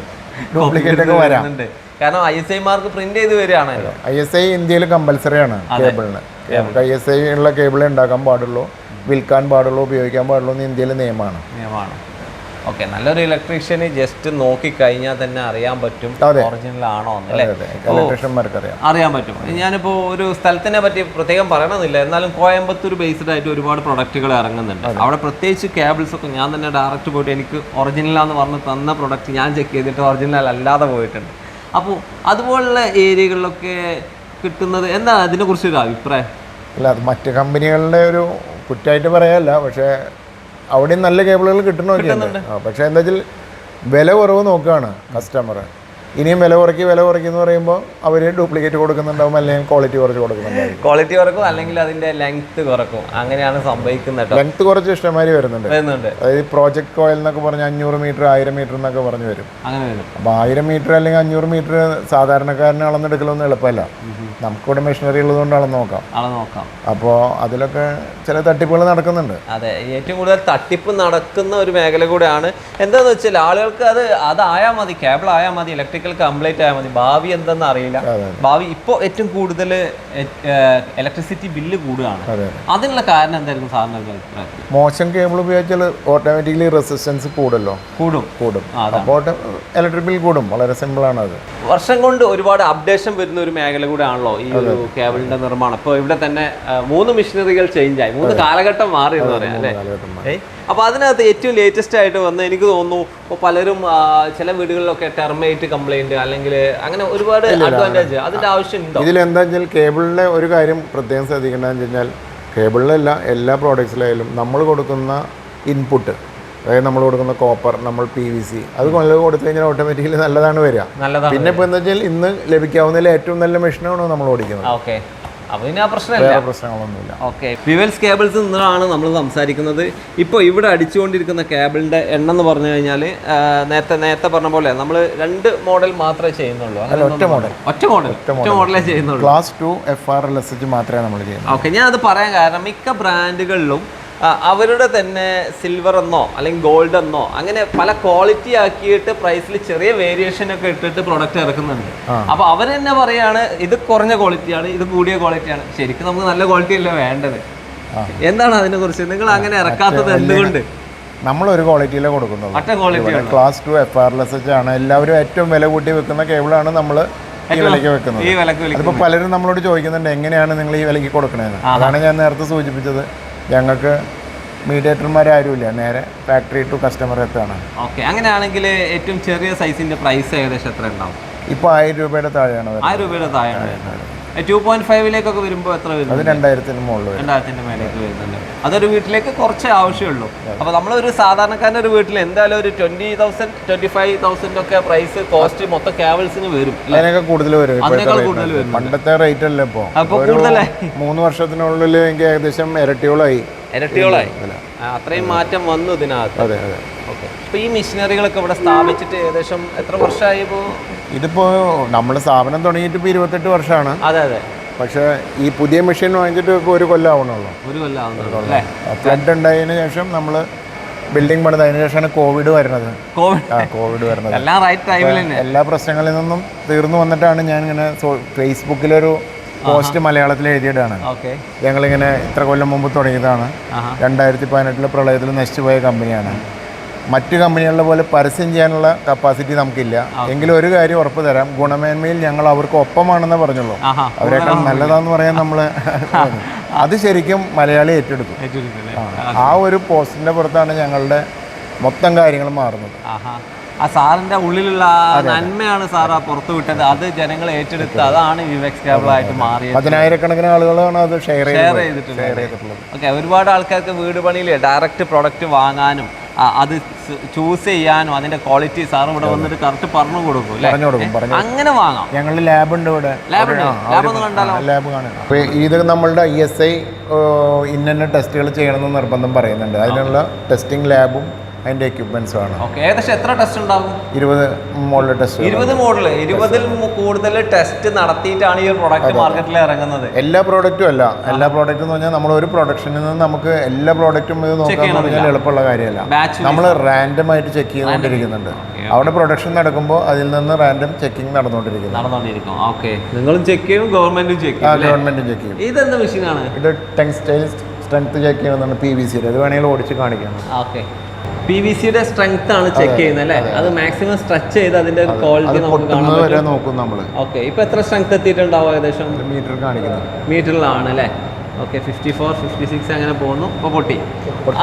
ഡ്യൂപ്ലിക്കേറ്റ് ഒക്കെ വരാം. കാരണം I S I mark print ചെയ്ത് വരികയാണല്ലോ. ഐ എസ് ഐ ഇന്ത്യയിൽ കമ്പൽസറി ആണ് കേബിളിന് നമുക്ക് ഐ എസ് ഐ ഉള്ള കേബിളേ ഉണ്ടാക്കാൻ പാടുള്ളൂ വിൽക്കാൻ പാടുള്ളൂ ഉപയോഗിക്കാൻ പാടുള്ളൂ എന്ന് ഇന്ത്യയിലെ നിയമമാണ്. നിയമമാണ്. ഓക്കെ നല്ലൊരു ഇലക്ട്രീഷ്യന് ജസ്റ്റ് നോക്കി കഴിഞ്ഞാൽ തന്നെ അറിയാൻ പറ്റും ഒറിജിനൽ ആണോ എന്ന് ഇലക്ട്രീഷ്യന്മാർക്ക് അറിയാം അറിയാൻ പറ്റും. ഞാനിപ്പോൾ ഒരു സ്ഥലത്തിനെ പറ്റി പ്രത്യേകം പറയണമെന്നില്ല. എന്നാലും കോയമ്പത്തൂർ ബേസ്ഡ് ആയിട്ട് ഒരുപാട് പ്രൊഡക്റ്റുകൾ ഇറങ്ങുന്നുണ്ട്. അവിടെ പ്രത്യേകിച്ച് കേബിൾസ് ഒക്കെ ഞാൻ തന്നെ ഡയറക്റ്റ് പോയിട്ട് എനിക്ക് ഒറിജിനൽ ഒറിജിനലാന്ന് പറഞ്ഞ് തന്ന പ്രൊഡക്റ്റ് ഞാൻ ചെക്ക് ചെയ്തിട്ട് ഒറിജിനൽ അല്ലാതെ പോയിട്ടുണ്ട്. അപ്പോൾ അതുപോലുള്ള ഏരിയകളിലൊക്കെ കിട്ടുന്നത് എന്താണ് അതിനെക്കുറിച്ച് ഒരു അഭിപ്രായം? അല്ല അത് മറ്റ് കമ്പനികളുടെ ഒരു കുറ്റമായിട്ട് പറയാല്ല. പക്ഷേ അവിടെയും നല്ല കേബിളുകൾ കിട്ടണമെങ്കിൽ പക്ഷെ എന്താ വെച്ചാൽ വില കുറവ് നോക്കുകയാണ് കസ്റ്റമർ ഇനിയും വില കുറയ്ക്ക് വില കുറയ്ക്ക് എന്ന് പറയുമ്പോൾ അവർ ഡ്യൂപ്ലിക്കേറ്റ് കൊടുക്കുന്നുണ്ടാവും അല്ലെങ്കിൽ ക്വാളിറ്റി കുറച്ച് കൊടുക്കുന്നുണ്ടാവും. ക്വാളിറ്റി കുറക്കും അല്ലെങ്കിൽ അതിന്റെ ലെങ്ത് കുറക്കും. അങ്ങനെയാണ് സംഭവിക്കുന്നത് ലെങ്ത് കുറച്ച് ഇഷ്ടമാതിരി വരുന്നുണ്ട്. വരുന്നുണ്ട്. അതായത് പ്രോജക്ട് കോയിൽ എന്നൊക്കെ പറഞ്ഞ് അഞ്ഞൂറ് മീറ്റർ ആയിരം മീറ്റർ എന്നൊക്കെ പറഞ്ഞു വരും. അങ്ങനെ വരും. അപ്പോൾ ആയിരം മീറ്റർ അല്ലെങ്കിൽ അഞ്ഞൂറ് മീറ്റർ സാധാരണക്കാരനെ അളന്നെടുക്കലൊന്നും എളുപ്പമല്ല. നമുക്കിവിടെ മെഷീനറി ഉള്ളതുകൊണ്ട് അളന്ന് നോക്കാം. നോക്കാം. അപ്പോൾ അതിലൊക്കെ ചില തട്ടിപ്പുകൾ നടക്കുന്നുണ്ട്. അതെ ഏറ്റവും കൂടുതൽ തട്ടിപ്പ് നടക്കുന്ന ഒരു മേഖല കൂടെയാണ്. എന്താന്ന് വെച്ചാൽ ആളുകൾക്ക് അത് അതായാൽ മതി കേബിൾ ആയാൽ മതി ഇലക്ട്രിക്കൽ കംപ്ലീറ്റ് ആയാൽ മതി. ഭാവി എന്തെന്ന് അറിയില്ല. ഭാവി ഇപ്പോൾ ഏറ്റവും കൂടുതൽ ഇലക്ട്രിസിറ്റി ബില്ല് കൂടുകയാണ്. അതിനുള്ള കാരണം എന്തായിരിക്കും സാറിന് മോശം കേബിൾ ഉപയോഗിച്ചാൽ ഓട്ടോമാറ്റിക്കലി റെസിസ്റ്റൻസ് കൂടുമല്ലോ? കൂടും. കൂടും. അപ്പോൾ ഇലക്ട്രിക് ബിൽ കൂടും. വളരെ സിമ്പിൾ ആണ് അത്. വർഷം കൊണ്ട് ഒരുപാട് അപ്ഡേഷൻ വരുന്ന ഒരു മേഖല കൂടെ ആണല്ലോ ഈ ഒരു കേബിളിന്റെ നിർമ്മാണം. ഇപ്പോൾ ഇവിടെ തന്നെ മൂന്ന് മെഷീനറികൾ ചേഞ്ച് ആയി. മൂന്ന് കാലഘട്ടം മാറി എന്ന് പറയാം അല്ലേ? അപ്പോൾ അതിനകത്ത് ഏറ്റവും ലേറ്റസ്റ്റ് ആയിട്ട് വന്ന് എനിക്ക് തോന്നുന്നു ഇപ്പോൾ പലരും ചില വീടുകളിലൊക്കെ ടെർമേറ്റ് കംപ്ലൈന്റ് അല്ലെങ്കിൽ അങ്ങനെ ഒരുപാട് അഡ്വാന്റേജ് അതിന്റെ ആവശ്യം ഉണ്ടോ ഇതിലെന്താ വെച്ചാൽ കേബിളിലെ ഒരു കാര്യം പ്രത്യേകം ശ്രദ്ധിക്കേണ്ടതെന്ന് വെച്ച് കഴിഞ്ഞാൽ കേബിളിലല്ല എല്ലാ പ്രോഡക്ട്സിലായാലും നമ്മൾ കൊടുക്കുന്ന ഇൻപുട്ട് അതായത് നമ്മൾ കൊടുക്കുന്ന കോപ്പർ നമ്മൾ പി വി സി അത് കൊല്ലം കൊടുത്തു കഴിഞ്ഞാൽ ഓട്ടോമാറ്റിക്കലി നല്ലതാണ് വരിക. പിന്നെ ഇപ്പോൾ എന്താ വെച്ചാൽ ഇന്ന് ലഭിക്കാവുന്നതിൽ ഏറ്റവും നല്ല മെഷീനാണ് നമ്മൾ ഓടിക്കുന്നത്. ഓക്കെ അപ്പോൾ പിന്നെ ആ പ്രശ്നമില്ല. വേറെ പ്രശ്നങ്ങളൊന്നുമില്ല. ഓക്കെ കേബിൾസ് നിന്നാണ് നമ്മൾ സംസാരിക്കുന്നത്. ഇപ്പോൾ ഇവിടെ അടിച്ചുകൊണ്ടിരിക്കുന്ന കേബിളിന്റെ എണ്ണം എന്ന് പറഞ്ഞു കഴിഞ്ഞാൽ നേരത്തെ നേരത്തെ പറഞ്ഞ പോലെ നമ്മൾ രണ്ട് മോഡൽ മാത്രമേ ചെയ്യുന്നുള്ളൂ. അങ്ങനെ ഒറ്റ മോഡൽ ഒറ്റ മോഡൽ ഒറ്റ മോഡലേ ചെയ്യുന്നുള്ളൂ. Class two F R L S മാത്രമേ നമ്മൾ ചെയ്യുന്നത് ഓക്കെ ഞാൻ അത് പറയാൻ കാരണം മിക്ക ബ്രാൻഡുകളിലും അവരുടെ തന്നെ സിൽവർ എന്നോ അല്ലെങ്കിൽ ഗോൾഡ് എന്നോ അങ്ങനെ പല ക്വാളിറ്റി ആക്കിയിട്ട് പ്രൈസിൽ ചെറിയ വേരിയേഷൻ ഒക്കെ ഇട്ടിട്ട് പ്രൊഡക്റ്റ് ഇറക്കുന്നുണ്ട്. അപ്പൊ അവർ തന്നെ പറയാണ് ഇത് കുറഞ്ഞ ക്വാളിറ്റിയാണ് ഇത് കൂടിയ ക്വാളിറ്റിയാണ് ശരിക്കും നമുക്ക് നല്ല ക്വാളിറ്റി അല്ല വേണ്ടത്? എന്താണ് അതിനെ കുറിച്ച് നിങ്ങൾ അങ്ങനെ ഇറക്കാത്തത് എന്തുകൊണ്ട്? നമ്മൾ ഒരു ക്വാളിറ്റിയിലേ കൊടുക്കുന്നത് class two F R S H ആണ്. എല്ലാവരും ഏറ്റവും വില കൂട്ടി വെക്കുന്ന കേബിളാണ് നമ്മൾ ഈ വിലയ്ക്ക് വെക്കുന്നത്. അതിപ്പോൾ പലരും നമ്മളോട് ചോദിക്കുന്നുണ്ട് എങ്ങനെയാണ് നിങ്ങൾ ഈ വിലയ്ക്ക് കൊടുക്കണതെന്ന് അതാണ് ഞാൻ നേരത്തെ സൂചിപ്പിച്ചത്. ഞങ്ങൾക്ക് മീഡിയേറ്റർമാരാരുമില്ല നേരെ ഫാക്ടറി ടു കസ്റ്റമർ എത്താണ്. ഓക്കെ അങ്ങനെയാണെങ്കിൽ ഏറ്റവും ചെറിയ സൈസിന്റെ പ്രൈസ് ഏകദേശം എത്ര ഉണ്ടാവും ഇപ്പോൾ ആയിരം രൂപയുടെ താഴെയാണ് ആയിരം രൂപയുടെ താഴെ ടു പോയിന്റ് ഫൈവിലേക്കൊക്കെ വരുമ്പോൾ എത്ര അത് രണ്ടായിരത്തിന് മുകളിൽ രണ്ടായിരത്തിന്റെ മേലേക്ക് വരുന്നുണ്ട്. അതൊരു വീട്ടിലേക്ക് കുറച്ചേ ആവശ്യമുള്ളൂ. അപ്പൊ നമ്മളൊരു സാധാരണക്കാരന്റെ ഒരു വീട്ടിൽ എന്തായാലും ഒരു twenty thousand twenty five thousand ഒക്കെ പ്രൈസ് കോസ്റ്റ് മൊത്തം ക്യാബിൾസിന് വരും അതിനൊക്കെ കൂടുതൽ വരും ഇപ്പോഴത്തെ അതിനേക്കാൾ rate കൂടുതൽ ന്. പണ്ടത്തെ റേറ്റ് അല്ല ഇപ്പോ? അപ്പൊ കൂടുതലായി. മൂന്ന് വർഷത്തിനുള്ളിൽ എനിക്ക് ഏകദേശം ഇരട്ടിയോളായി. ഇരട്ടിയോളായി? ആ, അത്രയും മാറ്റം വന്നു ഇതിനകത്ത്. അതെ അതെ. ഓക്കെ അപ്പൊ ഈ മെഷീനറികളൊക്കെ ഇവിടെ സ്ഥാപിച്ചിട്ട് ഏകദേശം എത്ര വർഷമായി ഇപ്പോൾ ഇതിപ്പോൾ നമ്മൾ സ്ഥാപനം തുടങ്ങിയിട്ട് ഇപ്പോൾ ഇരുപത്തെട്ട് വർഷമാണ് അതെ അതെ. പക്ഷേ ഈ പുതിയ മെഷീൻ വാങ്ങിച്ചിട്ട് ഇപ്പോൾ ഒരു കൊല്ലം ആവണുള്ളൂ ഒരു കൊല്ലം ആവുന്നുള്ളൂ ഫ്ലഡ് ഉണ്ടായതിനു ശേഷം നമ്മൾ ബിൽഡിംഗ് പണിത്. അതിന് ശേഷമാണ് കോവിഡ് വരുന്നത്. കോവിഡ് വരുന്നത്. എല്ലാം പ്രശ്നങ്ങളിൽ നിന്നും തീർന്നു വന്നിട്ടാണ് ഞാൻ ഇങ്ങനെ ഫേസ്ബുക്കിലൊരു പോസ്റ്റ് മലയാളത്തിൽ എഴുതിയിട്ടാണ് ഞങ്ങൾ ഞങ്ങളിങ്ങനെ ഇത്ര കൊല്ലം മുമ്പ് തുടങ്ങിയതാണ്. രണ്ടായിരത്തി പതിനെട്ടിലെ പ്രളയത്തിൽ നശിച്ചുപോയ കമ്പനിയാണ് മറ്റ് കമ്പനികളിലെ പോലെ പരസ്യം ചെയ്യാനുള്ള കപ്പാസിറ്റി നമുക്കില്ല. എങ്കിലും ഒരു കാര്യം ഉറപ്പ് തരാം. ഗുണമേന്മയിൽ ഞങ്ങൾ അവർക്ക് ഒപ്പമാണെന്ന് പറഞ്ഞുള്ളൂ. അവരെക്കാൾ നല്ലതാന്ന് പറയാൻ നമ്മൾ അത് ശരിക്കും മലയാളി ഏറ്റെടുത്തു. ആ ഒരു പോസ്റ്റിന്റെ പുറത്താണ് ഞങ്ങളുടെ മൊത്തം കാര്യങ്ങൾ മാറുന്നത്. ആ സാറിന്റെ ഉള്ളിലുള്ള നന്മയാണ് സാർ ആ പുറത്തു വിട്ടത്. അത് ജനങ്ങൾ ഏറ്റെടുത്ത് അതാണ് വിവെക്സ് കേബിൾ ആയിട്ട് മാറിയത്. പതിനായിരക്കണക്കിന് ആളുകളാണ് അത് ഷെയർ ഷെയർ ചെയ്തിട്ടുള്ളത്. ഓക്കെ ഒരുപാട് ആൾക്കാർക്ക് വീട് പണിയിൽ ഡയറക്റ്റ് പ്രൊഡക്റ്റ് വാങ്ങാനും അത് ചൂസ് ചെയ്യാനും അതിന്റെ ക്വാളിറ്റി സാർ ഇവിടെ വന്നിട്ട് കറക്റ്റ് പറഞ്ഞു കൊടുക്കും പറഞ്ഞു കൊടുക്കും അങ്ങനെ വാങ്ങാം. ഞങ്ങളുടെ ലാബ് ഉണ്ട് ഇവിടെ. ലാബ് ഉണ്ട്. ലാബ് ഒന്ന് കണ്ടാലോ? ലാബ് കാണാം. അപ്പോൾ ഇത് നമ്മളുടെ ഐ എസ് ഐ ഇന്ന ടെസ്റ്റുകൾ ചെയ്യണമെന്ന് നിർബന്ധം പറയുന്നുണ്ട്. അതിനുള്ള ടെസ്റ്റിംഗ് ലാബും അതിന്റെ എക്യുപ്മെന്റ്സ് ആണ്. ഓക്കെ ഏകദേശം എത്ര ടെസ്റ്റ് ഉണ്ടാവും? ഇരുപത് മോഡൽ ടെസ്റ്റ് ഇരുപത് മോഡൽ ഇരുപതിൽ കൂടുതൽ ടെസ്റ്റ് നടത്തിയിട്ടാണ് ഈ ഒരു പ്രൊഡക്റ്റ് മാർക്കറ്റിൽ ഇറങ്ങുന്നത്. എല്ലാ പ്രോഡക്റ്റും അല്ല. എല്ലാ പ്രോഡക്റ്റും എന്ന് പറഞ്ഞാൽ നമ്മൾ ഒരു പ്രൊഡക്ഷനിൽ നിന്ന് നമുക്ക് എല്ലാ പ്രോഡക്റ്റും ഇത് നോക്കാന്ന് പറഞ്ഞാൽ എളുപ്പമുള്ള കാര്യമല്ല. നമ്മൾ റാൻഡം ആയിട്ട് ചെക്ക് ചെയ്തുകൊണ്ടിരിക്കുന്നുണ്ട്. അവിടെ പ്രൊഡക്ഷൻ നടക്കുമ്പോൾ അതിൽ നിന്ന് റാൻഡം ചെക്കിംഗ് നടന്നുകൊണ്ടിരിക്കുന്നു. നടന്നുകൊണ്ടിരിക്കും. ഓക്കെ നിങ്ങളും ചെക്ക് ചെയ്യും ഗവൺമെന്റും ചെക്ക് ചെയ്യും ഗവൺമെന്റും ചെക്ക് ചെയ്യും. ഇതെന്ത് മെഷീനാണ് ഇത് ടെക്സ്റ്റൈൽ സ്ട്രെങ്ത് ചെക്ക് ചെയ്യുന്നതാണ് പി വി സിയുടെ അത് വേണമെങ്കിൽ ഓടിച്ച് കാണിക്കണം ഓക്കെ പി വി സിയുടെ സ്ട്രെങ്ത് ആണ് ചെക്ക് ചെയ്യുന്നത് അല്ലേ? അത്. മാക്സിമം സ്ട്രെച്ച് ചെയ്ത് അതിന്റെ ഒരു ക്വാളിറ്റി നമുക്ക് കാണാൻ നോക്കും നമ്മൾ ഓക്കെ ഇപ്പൊ എത്ര സ്ട്രെങ്ത് എത്തിയിട്ടുണ്ടാവും ഏകദേശം? മീറ്റർ കാണിക്കുന്നത് മീറ്ററിലാണ് അല്ലേ? Okay fifty four fifty six അങ്ങനെ പോകുന്നു അപ്പോൾ പൊട്ടി.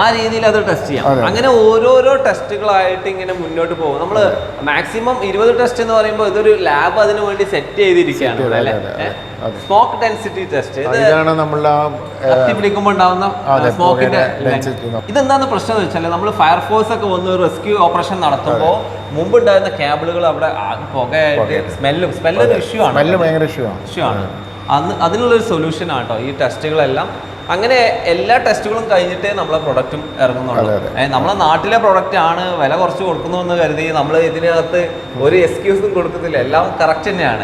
ആ രീതിയിൽ അത് ടെസ്റ്റ് ചെയ്യാം. അങ്ങനെ ഓരോരോ ടെസ്റ്റുകളായിട്ട് ഇങ്ങനെ മുന്നോട്ട് പോകും. നമ്മൾ മാക്സിമം ഇരുപത് ടെസ്റ്റ് എന്ന് പറയുമ്പോൾ ഇതൊരു ലാബ് അതിനു വേണ്ടി സെറ്റ് ചെയ്തിരിക്കുകയാണ്. അല്ലേ. സ്മോക്ക് ഡെൻസിറ്റി ടെസ്റ്റ് ഇത് ഇതാണ് നമ്മളുടെ പിടിക്കുമ്പോൾ ഉണ്ടാവുന്ന സ്മോക്കിന്റെ ഇതെന്താണ് പ്രശ്നം എന്ന് വെച്ചാൽ നമ്മൾ ഫയർഫോഴ്സ് ഒക്കെ വന്ന് റെസ്ക്യൂ ഓപ്പറേഷൻ നടത്തുമ്പോൾ മുമ്പ് ഉണ്ടായിരുന്ന കേബിളുകൾ അവിടെ പുകയായിട്ട് സ്മെല്ലും സ്മെല്ലൊരു ഇഷ്യൂ ആണ്. സ്മെല്ല് ഭയങ്കര ഇഷ്യൂ ആണ്. ഇഷ്യൂ ആണ്. അന്ന് അതിനുള്ളൊരു സൊല്യൂഷൻ ആട്ടോ ഈ ടെസ്റ്റുകളെല്ലാം അങ്ങനെ എല്ലാ ടെസ്റ്റുകളും കഴിഞ്ഞിട്ടേ നമ്മളെ പ്രൊഡക്റ്റും ഇറങ്ങുന്നുള്ളൂ. നമ്മളെ നാട്ടിലെ പ്രൊഡക്റ്റ് ആണ് വില കുറച്ച് കൊടുക്കുന്നു എന്ന് കരുതി നമ്മൾ ഇതിനകത്ത് ഒരു എക്സ്ക്യൂസും കൊടുക്കുന്നില്ല. എല്ലാം കറക്റ്റ് തന്നെയാണ്.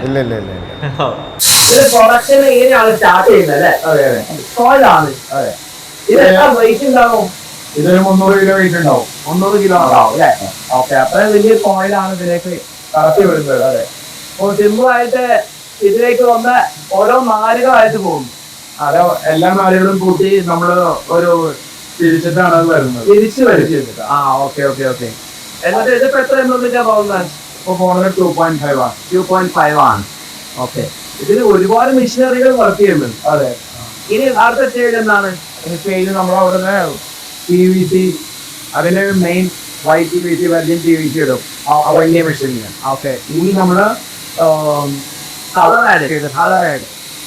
ഇതൊരു മുന്നൂറ് കിലോ വെയിറ്റ് ഉണ്ടാവും. മുന്നൂറ് കിലോ ഉണ്ടാവും അല്ലേ? ഓക്കെ അത്ര വലിയ കോയിലാണ് ഇതിലേക്ക് കറക്റ്റ് വരുന്നത് അതെ. സിമ്പിൾ ആയിട്ട് ഇതിലേക്ക് വന്ന ഓരോ നാരുകളായിട്ട് പോകും. അതോ എല്ലാ നാലുകളും കൂട്ടി നമ്മൾ ഒരു തിരിച്ചിട്ടാണ് അത് വരുന്നത്. തിരിച്ചു വരും. ആ ഓക്കെ ഓക്കെ ഓക്കെ. എന്നിട്ട് ഇതിപ്പോ എത്ര എണ്ണത്തിനാ പോകുന്നത് ഇപ്പൊ ഫോണിന് ടു പോയിന്റ് ഫൈവ് ആണ്. ടു പോയിന്റ് ഫൈവ് ആണ്. ഓക്കെ. ഇതിൽ ഒരുപാട് മെഷീനറികൾ വർക്ക് ചെയ്യുന്നുണ്ട്. അതെ. ഇനി അടുത്ത സ്റ്റേജ് എന്താണ്? സ്റ്റേജ് നമ്മൾ അവിടുന്ന് പി വി സി അതിന്റെ main white P V C virgin T V C ഇടും. വലിയ മെഷീനിൽ ഓക്കെ. ഇനി നമ്മൾ കളർ ആഡ്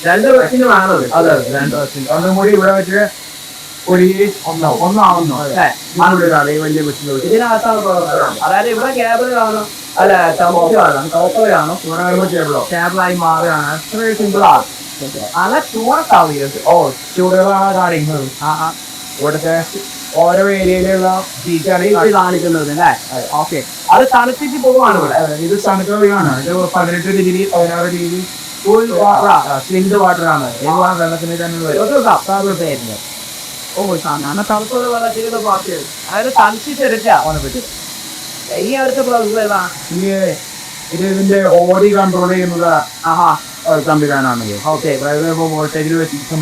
രണ്ട് ആണത് അതെ. അതെ, രണ്ട് മെഷീൻ ഒന്നും കൂടി ഇവിടെ വെച്ച് ഒരു ഒന്നാവും. ഒന്നാവുന്നു. അല്ലേ? ഈ വലിയ മെഷീൻ ഇതിനകത്താണ് അതായത് ഇവിടെ കേബിൾ കാണും. അല്ല ടോപ്പ് കാണും. ടോപ്പ് കാണും. ഇവിടെ വരുമ്പോൾ ടേബിളോ കേബിളായി മാറുകയാണ്. അത്ര സിമ്പിൾ ആണ്. അങ്ങനെ ഓ ചൂടുകളാണ് കാണിക്കുന്നത് ഇവിടുത്തെ ഓരോ ഏരിയയിലുള്ള ബീച്ചാണ് ഈ ഇത് കാണിക്കുന്നത് അല്ലേ? ഓക്കെ അത് തണുത്തിട്ട് പോവാണ് ഇവിടെ. ഇത് തണുക്കുകയാണ് ഇത് പതിനെട്ട് ഡിഗ്രി പതിനാറ് ഡിഗ്രി ഫുൾ സ്റ്റിൽഡ് വാട്ടർ ആണ്. വെള്ളത്തിന് തന്നെ ഓ അങ്ങനെ തണുപ്പുള്ള വെള്ളത്തിൽ പാർട്ടി അതായത് തണുപ്പിച്ചെടുക്കുക ഓനെ പറ്റി ഇനി അടുത്ത പ്രോസസ് ഏതാ? ഈ ഇത് ഇതിന്റെ ഓടി കൺട്രോൾ ചെയ്യുന്നത് ആഹാ ഒരു സംവിധാനമാണ്. ഓക്കെ അതായത് ഇപ്പോൾ വോൾട്ടേജിൽ വ്യത്യാസം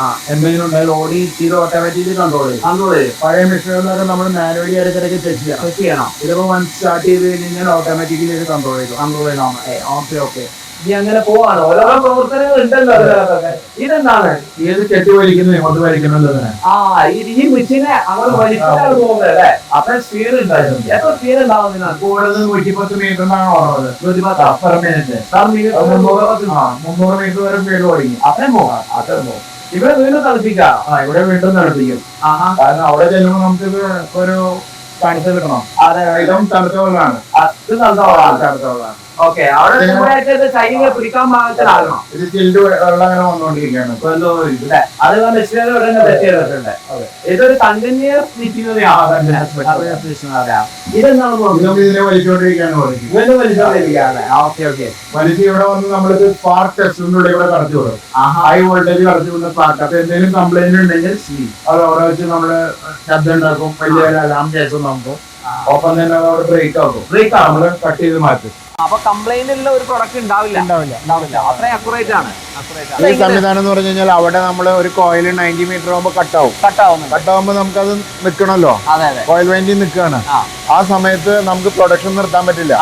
ആ എന്തെങ്കിലും ഉണ്ടായാലും ഓടി ഓട്ടോമാറ്റിക്കലി കൺട്രോൾ ചെയ്യും. കൺട്രോൾ ചെയ്യും. പഴയ മെഷീനുകളിലൊക്കെ നമ്മൾ മാനുവലി ഇടയ്ക്കിടയ്ക്ക് ചെക്ക് ചെയ്യാം. ചെക്ക് ചെയ്യണം. ഇതിപ്പോ വൺ സ്റ്റാർട്ട് ചെയ്ത് കഴിഞ്ഞാൽ ഓട്ടോമാറ്റിക്കലി ഇത് കൺട്രോൾ ചെയ്തു. കൺട്രോൾ ചെയ്യണം ഓക്കെ ഓക്കെ ഇനി അങ്ങനെ പോവാണ്. ഓരോരോ പ്രവർത്തനങ്ങൾ ഉണ്ടല്ലോ അതിനകത്തൊക്കെ. ഇതെന്താണ്? ഏത് കെട്ടി വലിക്കുന്നു ഇങ്ങോട്ട് വലിക്കുന്നു ആ ഈ മെഷീനെ അങ്ങനെ വലിച്ചിട്ടാണ് പോകുന്നത് അല്ലേ? അത്ര സ്പീഡ് ഉണ്ടായിരുന്നു. എത്ര സ്പീഡ് ഉണ്ടാവും ഇതിനകത്ത്? കൂടുതൽ നൂറ്റിപ്പത്ത് മീറ്റർ എന്നാണ് ഓടുന്നത് നൂറ്റിപ്പത്ത്. പെർ മിനിറ്റ് സാർ മുന്നൂറ് മീറ്റർ വരെ സ്പീഡ് ഓടിക്കും. അത്രയും പോകാം. അത്രയും പോകും. ഇവിടെ വീണ്ടും തണുപ്പിക്കാം ആ ഇവിടെ വീണ്ടും തണുപ്പിക്കും കാരണം അവിടെ ചെല്ലുമ്പോൾ നമുക്ക് ഒരു തണുത്ത് കിട്ടണം. അതെ ഇതും തണുത്ത വെള്ളമാണ്. അത് തണുത്ത വെള്ളമാണ്. തണുത്ത വെള്ളമാണ്. ഓക്കെ അവിടെ ഇത് കൈകൾ പിടിക്കാൻ പാകത്തിലാകണം ഇത് ചില്ല് വെള്ളം അങ്ങനെ വന്നുകൊണ്ടിരിക്കുകയാണ് ഇപ്പൊ എന്തോ ഇല്ലേ? അത് മെഷീനുകൾ ഇവിടെ സെറ്റ് ചെയ്തിട്ടുണ്ട് അതെ. ഇതൊരു കണ്ടിന്യൂസ് ഇതെന്താണ് നോക്കുന്നത്? ഇതും ഇതിനെ വലിച്ചുകൊണ്ടിരിക്കുകയാണ് ഓടിക്കും വീണ്ടും വലിച്ചോണ്ടിരിക്കുകയാണ് ഓക്കെ ഓക്കെ വലിച്ച് ഇവിടെ വന്ന് നമ്മളിത് സ്പാർക്ക് ഉള്ളിൽ കൂടെ കടത്തി വിടും. ഹൈ വോൾട്ടേജ് കടത്തി വിടുന്ന സ്പാർക്ക് അപ്പൊ എന്തെങ്കിലും കംപ്ലൈന്റ് ഉണ്ടെങ്കിൽ അത് അവിടെ വെച്ച് നമ്മൾ ശബ്ദം ഉണ്ടാക്കും. വലിയ അലാം കേസും നമുക്ക് ഒപ്പം തന്നെ അവിടെ ബ്രേക്ക് ആകും ബ്രേക്ക് ആവും കട്ട് ചെയ്ത് മാറ്റും. അപ്പൊ കംപ്ലൈന്റ് ഉള്ള ഒരു പ്രൊഡക്റ്റ് ഉണ്ടാവില്ല. ഉണ്ടാവില്ല. ഉണ്ടാവില്ല. അത്രയും അക്യുറേറ്റ് ആണ്. ഈ സംവിധാനം എന്ന് പറഞ്ഞു കഴിഞ്ഞാൽ അവിടെ നമ്മൾ ഒരു കോയിൽ നയന്റി മീറ്റർ ആകുമ്പോൾ കട്ടാവും കട്ടാവും കട്ടാവുമ്പോൾ നമുക്കത് നിൽക്കണമല്ലോ കോയിൽ വേണ്ടി നിൽക്കുകയാണ് ആ. സമയത്ത് നമുക്ക് പ്രൊഡക്ഷൻ നിർത്താൻ പറ്റില്ല.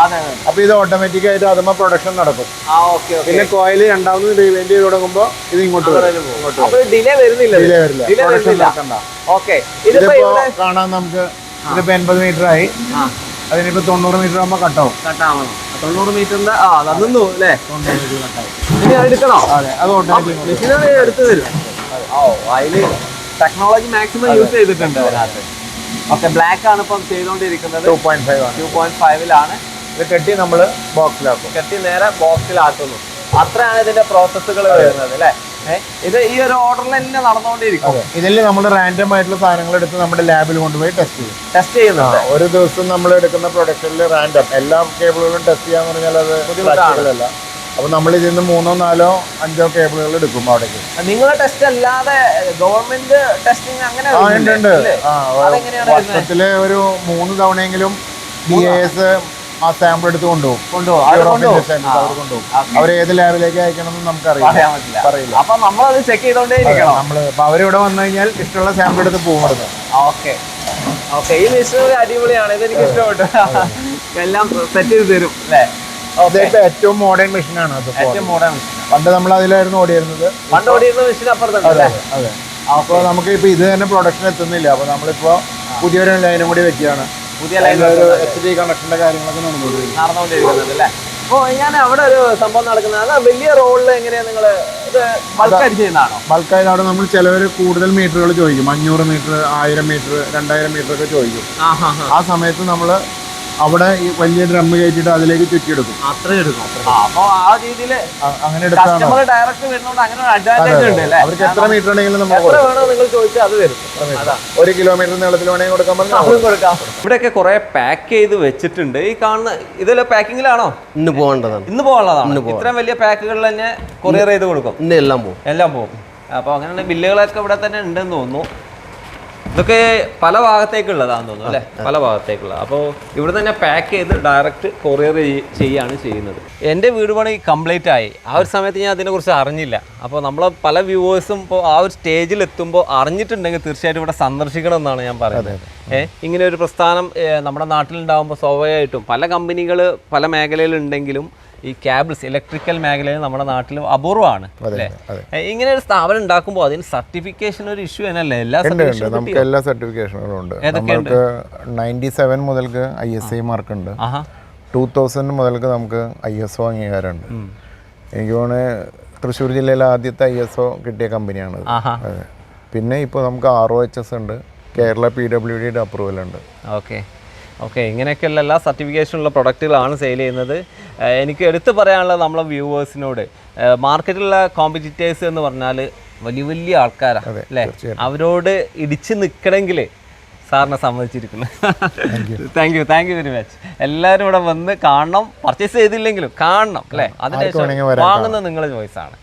അപ്പൊ ഇത് ഓട്ടോമാറ്റിക് ആയിട്ട് അതുമ്പോ പ്രൊഡക്ഷൻ നടക്കും. ആ ഓക്കെ ഓക്കെ. പിന്നെ കോയിൽ രണ്ടാമത് റീവെന്റ് ചെയ്ത് തുടങ്ങുമ്പോൾ ഇത് ഇങ്ങോട്ട് ഡിലേ വരുന്നില്ല ഡിലേ വരില്ല. നടക്കണ്ട. ഇതിപ്പോ ഇതിപ്പോ കാണാൻ നമുക്ക് ഇതിപ്പോ എൺപത് മീറ്റർ ആയി അതിനിപ്പോ തൊണ്ണൂറ് മീറ്റർ ആകുമ്പോ കട്ടാവും കട്ടാവണം. തൊണ്ണൂറ് മീറ്ററിന്റെ ആ അത് നിന്നു അല്ലേ? ഇനി എടുക്കണോ? അതെ അത് ഓട്ടോമാറ്റിക് മെഷീനറി എടുത്തു തരും. ഓ അതിൽ ടെക്നോളജി മാക്സിമം യൂസ് ചെയ്തിട്ടുണ്ട് അതിനകത്ത്. ഓക്കെ ബ്ലാക്ക് ആണ് ഇപ്പം ചെയ്തുകൊണ്ടിരിക്കുന്നത് two point five two point ഫൈവിലാണ് ഇത് കെട്ടി നമ്മൾ ബോക്സിലാക്കും കെട്ടി നേരെ ബോക്സിലാക്കുന്നു അത്രയാണ് ഇതിന്റെ പ്രോസസ്സുകൾ വരുന്നത് അല്ലേ? ഇത് ഈ ഒരു ഓർഡറിൽ തന്നെ നടന്നുകൊണ്ടിരിക്കും ഇതിൽ നമ്മൾ റാൻഡം ആയിട്ടുള്ള സാധനങ്ങൾ എടുത്ത് നമ്മുടെ ലാബിൽ കൊണ്ടുപോയി ടെസ്റ്റ് ചെയ്യും. ടെസ്റ്റ് ചെയ്യുന്ന ഒരു ദിവസം നമ്മൾ എടുക്കുന്ന പ്രൊഡക്ഷനിൽ റാൻഡം എല്ലാ കേബിളുകളും ടെസ്റ്റ് ചെയ്യാന്ന് പറഞ്ഞാൽ അത് ബുദ്ധിമുട്ടാണല്ല അപ്പൊ നമ്മൾ ഇതിൽ നിന്ന് മൂന്നോ നാലോ അഞ്ചോ കേബിളുകൾ എടുക്കും അവിടെ നിങ്ങൾ ടെസ്റ്റ് അല്ലാതെ ഗവൺമെന്റ് ടെസ്റ്റിംഗ് അങ്ങനെ ഉണ്ട്? ഒരു മൂന്ന് തവണയെങ്കിലും ബി എസ് ആ സാമ്പിൾ എടുത്ത് കൊണ്ടുപോകും. കൊണ്ടുപോകും. അവർ ഏത് ലാബിലേക്ക് അയക്കണമെന്ന് നമുക്ക് അറിയാം പറ്റില്ല. പറയില്ല. അപ്പൊ നമ്മളത് ചെക്ക് ചെയ്തോണ്ടേ നമ്മൾ അപ്പൊ അവരിവിടെ വന്നു കഴിഞ്ഞാൽ ഇഷ്ടമുള്ള സാമ്പിൾ എടുത്ത് പോകും ഓക്കെ ഓക്കെ ഈ മിഷനറി അടിപൊളിയാണ്. ഇത് എനിക്ക് ഇഷ്ടപ്പെട്ടു. എല്ലാം സെറ്റ് ചെയ്ത് തരും അല്ലേ? ഇതൊക്കെ ഏറ്റവും മോഡേൺ മെഷീനാണ് അത് ഏറ്റവും മോഡേൺ പണ്ട് നമ്മൾ അതിലായിരുന്നു ഓടിയിരുന്നത്. പണ്ട് ഓടിയിരുന്ന മെഷീൻ അപ്പുറത്തുണ്ട് അല്ലേ? അതെ. അപ്പോൾ നമുക്ക് ഇപ്പോൾ ഇത് തന്നെ പ്രൊഡക്ഷൻ എത്തുന്നില്ല. അപ്പോൾ നമ്മളിപ്പോൾ പുതിയൊരു ലൈനും കൂടി വെക്കുകയാണ്. പുതിയ ലൈൻ ഒരു എച്ച് ഡി കണക്ഷന്റെ കാര്യങ്ങളൊക്കെ നടന്നുകൊണ്ടിരിക്കുന്നത് അല്ലേ? ഓ അവിടെ ഒരു സംഭവം നടക്കുന്നത് വലിയ റോളിൽ എങ്ങനെയാ നിങ്ങൾ ഇത് ബൾക്കായിട്ട് ചെയ്യുന്നതാണോ? ബൾക്കായിട്ട് അവിടെ നമ്മൾ ചിലവർ കൂടുതൽ മീറ്ററുകൾ ചോദിക്കും. അഞ്ഞൂറ് മീറ്റർ ആയിരം മീറ്റർ രണ്ടായിരം മീറ്റർ ഒക്കെ ചോദിക്കും. ആ സമയത്ത് നമ്മൾ അവിടെ ഈ വലിയ ഡ്രം കയറ്റിയിട്ട് അതിലേക്ക് ചുറ്റിയെടുക്കും. അത്രയും എടുക്കും ആ അപ്പോൾ ആ രീതിയിൽ അങ്ങനെ എടുത്താണ് കസ്റ്റമർ ഡയറക്റ്റ് വരുന്നോണ്ട് അങ്ങനെ ഒരു അഡ്വാന്റേജ് ഉണ്ട് അല്ലേ അവർക്ക് എത്ര മീറ്റർ ഉണ്ടെങ്കിലും നമ്മൾ എത്ര വേണോ നിങ്ങൾ ചോദിച്ചാൽ അത് വരും. അതാ. ഒരു കിലോമീറ്റർ നീളത്തിൽ വേണമെങ്കിൽ കൊടുക്കാൻ പറഞ്ഞാൽ അതും കൊടുക്കാം. ഇവിടെയൊക്കെ കുറെ പാക്ക് ചെയ്ത് വെച്ചിട്ടുണ്ട്. ഈ കാണുന്ന ഇതിലെ പാക്കിങ്ങിലാണോ ഇന്ന് പോകേണ്ടതാണ്. ഇന്ന് പോകാനുള്ളതാണ്. ഇത്രയും വലിയ പാക്കുകളിൽ തന്നെ കൊറിയർ ചെയ്ത് കൊടുക്കും. ഇന്ന് എല്ലാം പോകും. എല്ലാം പോകും. അപ്പോൾ അങ്ങനെ ബില്ലുകളൊക്കെ ഇവിടെ തന്നെ ഉണ്ടെന്ന് തോന്നുന്നു. ഇതൊക്കെ പല ഭാഗത്തേക്കുള്ളതാണെന്ന് തോന്നുന്നു അല്ലേ? പല ഭാഗത്തേക്കുള്ള. അപ്പോൾ ഇവിടെ തന്നെ പാക്ക് ചെയ്ത് ഡയറക്റ്റ് കൊറിയർ ചെയ്യാണ് ചെയ്യുന്നത്. എന്റെ വീട് പണി കംപ്ലീറ്റ് ആയി. ആ ഒരു സമയത്ത് ഞാൻ അതിനെക്കുറിച്ച് അറിഞ്ഞില്ല. അപ്പോൾ നമ്മളെ പല വ്യൂവേഴ്സും ഇപ്പോൾ ആ ഒരു സ്റ്റേജിൽ എത്തുമ്പോൾ അറിഞ്ഞിട്ടുണ്ടെങ്കിൽ തീർച്ചയായിട്ടും ഇവിടെ സന്ദർശിക്കണം എന്നാണ് ഞാൻ പറയുന്നത്. ഏഹ് ഇങ്ങനെ ഒരു പ്രസ്ഥാനം നമ്മുടെ നാട്ടിലുണ്ടാകുമ്പോൾ സ്വാഭാവികമായിട്ടും പല കമ്പനികൾ പല മേഖലയിലുണ്ടെങ്കിലും ഈ കേബിൾസ് ഇലക്ട്രിക്കൽ മേഖലയിൽ നമ്മുടെ നാട്ടിൽ അപൂർവമാണ് അല്ലേ? ഇങ്ങനെ ഒരു സ്ഥാപനം ഉണ്ടാക്കുമ്പോൾ അതിന് സർട്ടിഫിക്കേഷൻ ഒരു ഇഷ്യൂ തന്നെയല്ലേ? എല്ലാ നമുക്ക് എല്ലാ സർട്ടിഫിക്കേഷനുകളും ഉണ്ട്. നമുക്ക് നയന്റി സെവൻ മുതൽക്ക് ഐ എസ് ഐ മാർക്ക് ഉണ്ട്. ടൂ തൗസൻഡ് മുതൽക്ക് നമുക്ക് ഐ എസ് ഒ അംഗീകാരമുണ്ട്. എനിക്ക് തോന്നുന്നത് തൃശ്ശൂർ ജില്ലയിലെ ആദ്യത്തെ ഐ എസ് ഒ കിട്ടിയ കമ്പനിയാണ് പിന്നെ ഇപ്പോൾ നമുക്ക് ആർ ഒ എച്ച് എസ് ഉണ്ട്. കേരള പി ഡബ്ല്യു ഡിയുടെ അപ്രൂവൽ ഉണ്ട്. ഓക്കെ. ഓക്കെ ഇങ്ങനെയൊക്കെയുള്ള എല്ലാ സർട്ടിഫിക്കേഷനുള്ള പ്രൊഡക്റ്റുകളാണ് സെയിൽ ചെയ്യുന്നത്. എനിക്ക് എടുത്തു പറയാനുള്ളത് നമ്മളെ വ്യൂവേഴ്സിനോട്. മാർക്കറ്റിലുള്ള കോമ്പറ്റീറ്റേഴ്സ് എന്ന് പറഞ്ഞാൽ വലിയ വലിയ ആൾക്കാരാണ് അല്ലേ? അവരോട് ഇടിച്ച് നിൽക്കണമെങ്കിൽ സാറിനെ സമ്മതിച്ചിരിക്കുന്നു. Thank you thank you very much എല്ലാവരും ഇവിടെ വന്ന് കാണണം. പർച്ചേസ് ചെയ്തില്ലെങ്കിലും കാണണം അല്ലേ? അതിനുശേഷം വാങ്ങുന്നത് നിങ്ങളുടെ ചോയ്സാണ്